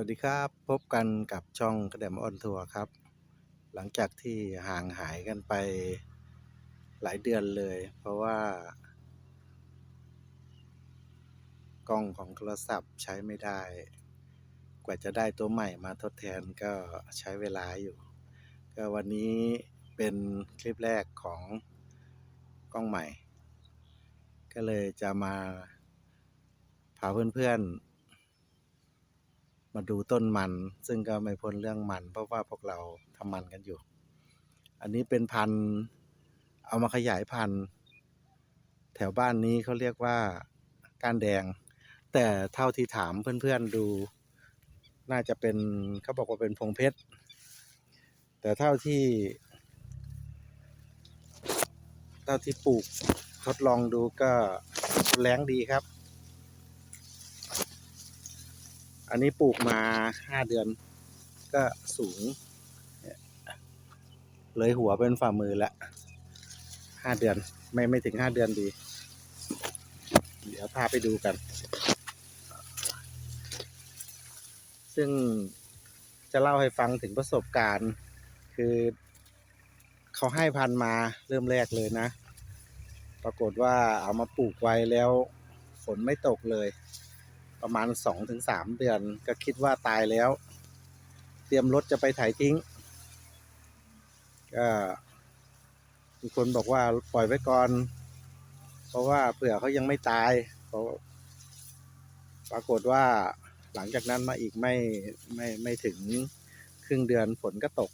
วัสดีครับพบกันกับช่องกระเดมออนทัวร์ครับ หลังจากที่ห่างหายกันไปหลายเดือนเลย เพราะว่า กล้องของโทรศัพท์ใช้ไม่ได้ กว่าจะได้ตัวใหม่มาทดแทนก็ใช้เวลาอยู่ ก็วันนี้เป็นคลิปแรกของกล้องใหม่ ก็เลยจะมาพาเพื่อนๆ มาดูต้นมัน ซึ่งก็ไม่พ้นเรื่องมัน เพราะว่าพวกเราทำมันกันอยู่ อันนี้เป็นพันธุ์เอามาขยายพันธุ์ แถวบ้านนี้เขาเรียกว่าก้านแดง แต่เท่าที่ถามเพื่อนๆดู น่าจะเป็นเขาบอกว่าเป็นพงเพชร แต่เท่าที่ เท่าที่ปลูกทดลองดูก็แรงดีครับ อันนี้ปลูกมาห้าเดือน ก็สูง เลยหัวเป็นฝ่ามือละห้าเดือน ไม่ไม่ถึงห้าเดือนดี เดี๋ยวพาไปดูกัน ซึ่งจะเล่าให้ฟังถึงประสบการณ์ คือเขาให้พันมาเริ่มแรกเลยนะ ปรากฏว่าเอามาปลูกไว้แล้ว ฝนไม่ตกเลย ประมาณสองถึงสามเดือน ก็คิดว่าตายแล้ว เตรียมรถจะไปถ่ายทิ้ง ก็มีคนบอกว่าปล่อยไว้ก่อน เพราะว่าเผื่อเขายังไม่ตายเพราะปรากฏว่าหลังจากนั้นมาอีกไม่ไม่ไม่ถึงครึ่งเดือนฝนก็ตก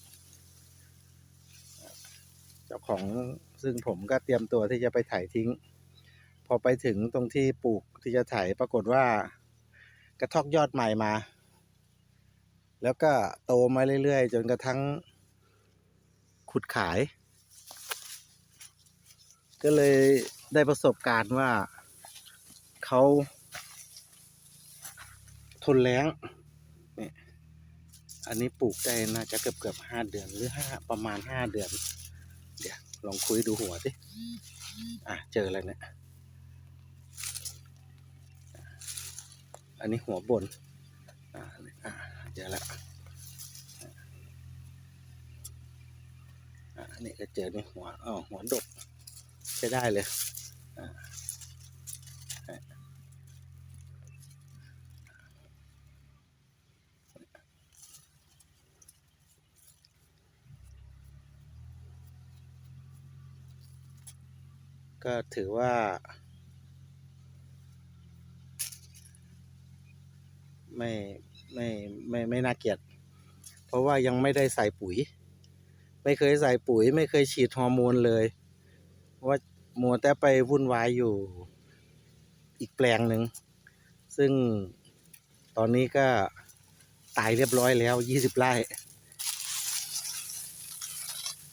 เจ้าของซึ่งผมก็เตรียมตัวที่จะไปถ่ายทิ้ง พอไปถึงตรงที่ปลูกที่จะถ่ายปรากฏว่า กระทอกยอดใหม่มา แล้วก็โตมาเรื่อยๆ จนกระทั่งขุดขาย ก็เลยได้ประสบการณ์ว่าเขาทนแล้งนี่อันนี้ปลูกได้น่าจะเกือบเกือบห้าเดือนหรือห้าประมาณห้าเดือน เดี๋ยวลองคุยดูหัวสิอะ เจออะไรเนี่ย อันนี้หัวบน อ่าอ่าเจอแล้วอันนี้ก็เจอในหัวอ๋อหัวดกใช้ได้เลยก็ถือว่า ไม่ไม่ไม่ไม่น่าเกลียด เพราะว่ายังไม่ได้ใส่ปุ๋ย ไม่เคยใส่ปุ๋ย ไม่เคยฉีดฮอร์โมนเลยว่ามัวแต่ไปวุ่นวายอยู่อีกแปลงหนึ่ง ซึ่งตอนนี้ก็ตายเรียบร้อยแล้วยี่สิบไร่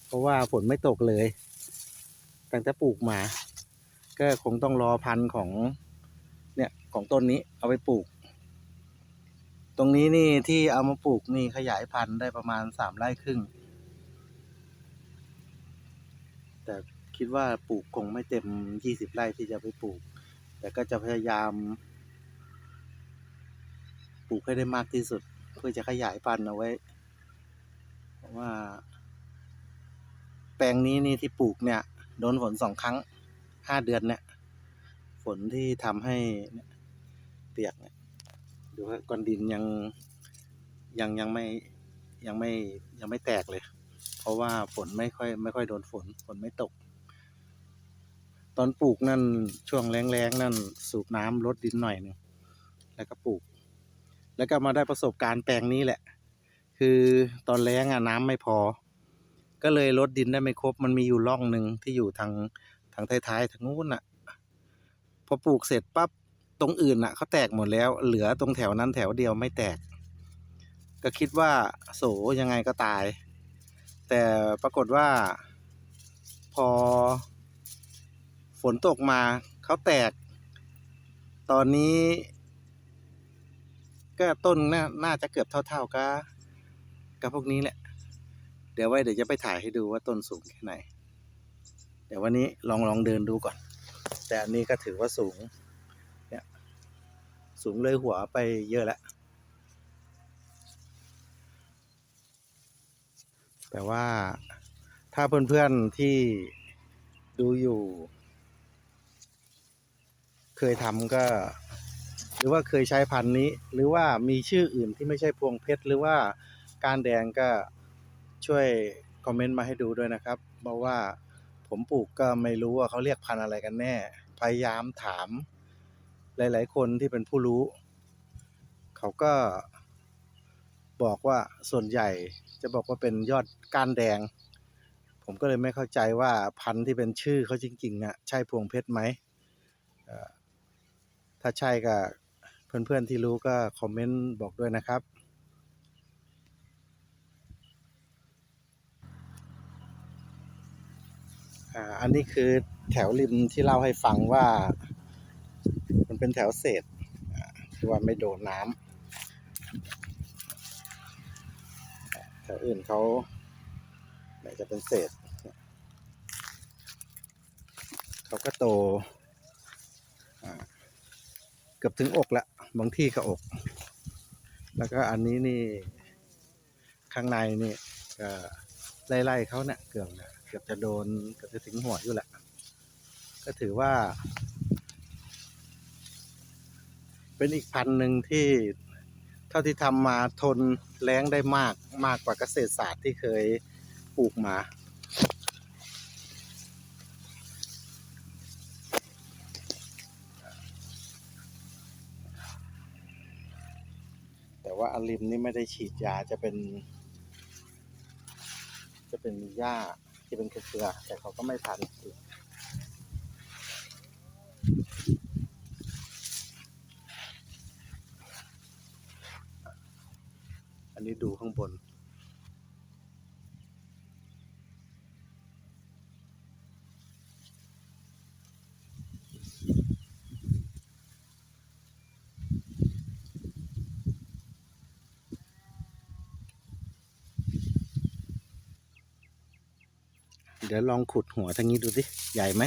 เพราะว่าฝนไม่ตกเลย ตั้งแต่ปลูกมา ก็คงต้องรอพันธุ์ของเนี่ยของต้นนี้เอาไปปลูก ตรงนี้นี่ที่เอามาปลูกนี่ขยายพันธุ์ได้ประมาณสามไร่ครึ่ง แต่คิดว่าปลูกคงไม่เต็มยี่สิบไร่ที่จะไปปลูก แต่ก็จะพยายาม ปลูกให้ได้มากที่สุด เพื่อจะขยายพันธุ์เอาไว้เพราะว่า แปลงนี้นี่ที่ปลูกเนี่ย โดนฝนสองครั้งห้าเดือนเนี่ย ฝนที่ทำให้เนี่ยเปียกเนี่ย ดูว่าก้อนดินยังยังยังไม่ยังไม่ยังไม่แตกเลย เพราะว่าฝนไม่ค่อยไม่ค่อยโดนฝนฝนไม่ตก ตอนปลูกนั่นช่วงแรงๆนั่นสูบน้ำลดดินหน่อยหนึงแล้วก็ปลูก แล้วก็มาได้ประสบการณ์แปลงนี้แหละ คือตอนแรงอะน้ำไม่พอ ก็เลยลดดินได้ไม่ครบมันมีอยู่ร่องหนึ่งที่อยู่ทางทางท้ายๆทางนู้นอะพอปลูกเสร็จปั๊บ ตรงอื่นน่ะเขาแตกหมดแล้ว เหลือตรงแถวนั้นแถวเดียวไม่แตก ก็คิดว่าโสยังไงก็ตาย แต่ปรากฏว่า พอ ฝนตกมาเขาแตก ตอนนี้ ก็ต้นน่าน่าจะเกือบเท่า ๆกับกับพวกนี้แหละ เดี๋ยวไว้เดี๋ยวจะไปถ่ายให้ดูว่าต้นสูงแค่ไหน เดี๋ยววันนี้ลองลองเดินดูก่อน แต่อันนี้ก็ถือว่าสูง สูงเลยหัวไปเยอะแล้วแต่ว่าถ้าเพื่อนๆที่ดูอยู่ เคยทำก็ หรือว่าเคยใช้พันธุ์นี้ หรือว่ามีชื่ออื่นที่ไม่ใช่พวงเพชร หรือว่าการแดงก็ช่วยคอมเมนต์มาให้ดูด้วยนะครับ เพราะว่าผมปลูกก็ไม่รู้ว่าเขาเรียกพันธุ์อะไรกันแน่ พยายามถาม หลาย ๆ คนที่เป็นผู้รู้ เขาก็บอกว่าส่วนใหญ่จะบอกว่าเป็นยอดก้านแดง ผมก็เลยไม่เข้าใจว่าพันธุ์ที่เป็นชื่อเขาจริงๆอะใช่พวงเพชรไหมถ้าใช่ก็เพื่อนๆที่รู้ก็คอมเมนต์บอกด้วยนะครับอันนี้คือแถวริมที่เล่าให้ฟังว่า เป็นแถวเศษที่ว่าไม่โดนน้ำแถวอื่นเขาไหนจะเป็นเศษ เขาก็โตเกือบถึงอกละบางที่ก็อก แล้วก็อันนี้นี่ข้างในนี่ก็ไล่ๆเขาเนี่ยเกือบเนี่ยเกือบจะโดนเกือบจะถึงหัวอยู่แหละก็ถือว่า เป็นอีกพันหนึ่งที่เท่าที่ทำมาทนแรงได้มากมากกว่าเกษตรศาสตร์ที่เคยปลูกมาแต่ว่าอาริมนี่ไม่ได้ฉีดยาจะเป็น จะเป็นหญ้าที่เป็นเครือแต่เขาก็ไม่ทันอีก อันนี้ดูข้างบน เดี๋ยวลองขุดหัวทางนี้ดูสิ ใหญ่ไหม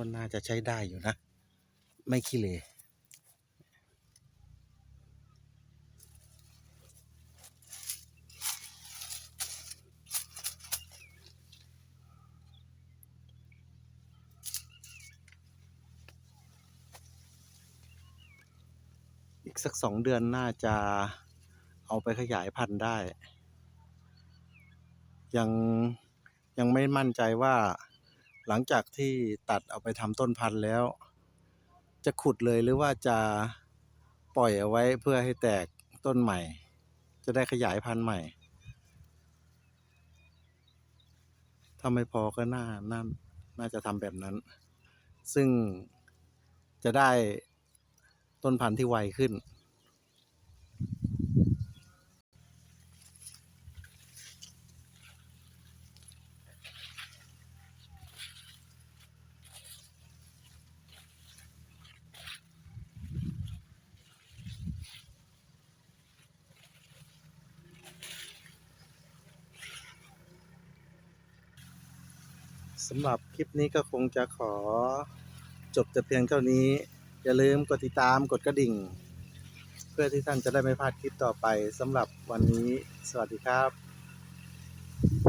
ก็น่าจะใช้ได้อยู่นะ ไม่ขี้เหร่อีกสักสองเดือนน่าจะเอาไปขยายพันธุ์ได้ ยังยังไม่มั่นใจว่า หลังจากที่ตัดเอาไปทำต้นพันธุ์แล้ว จะขุดเลยหรือว่าจะปล่อยเอาไว้เพื่อให้แตกต้นใหม่ จะได้ขยายพันธุ์ใหม่ถ้าไม่พอก็น่าน่าน่าจะทำแบบนั้น ซึ่งจะได้ต้นพันธุ์ที่ไวขึ้น สำหรับคลิปนี้ก็คงจะขอจบแต่เพียงเท่านี้ อย่าลืมกดติดตามกดกระดิ่ง เพื่อที่ท่านจะได้ไม่พลาดคลิปต่อไปสำหรับวันนี้ สวัสดีครับ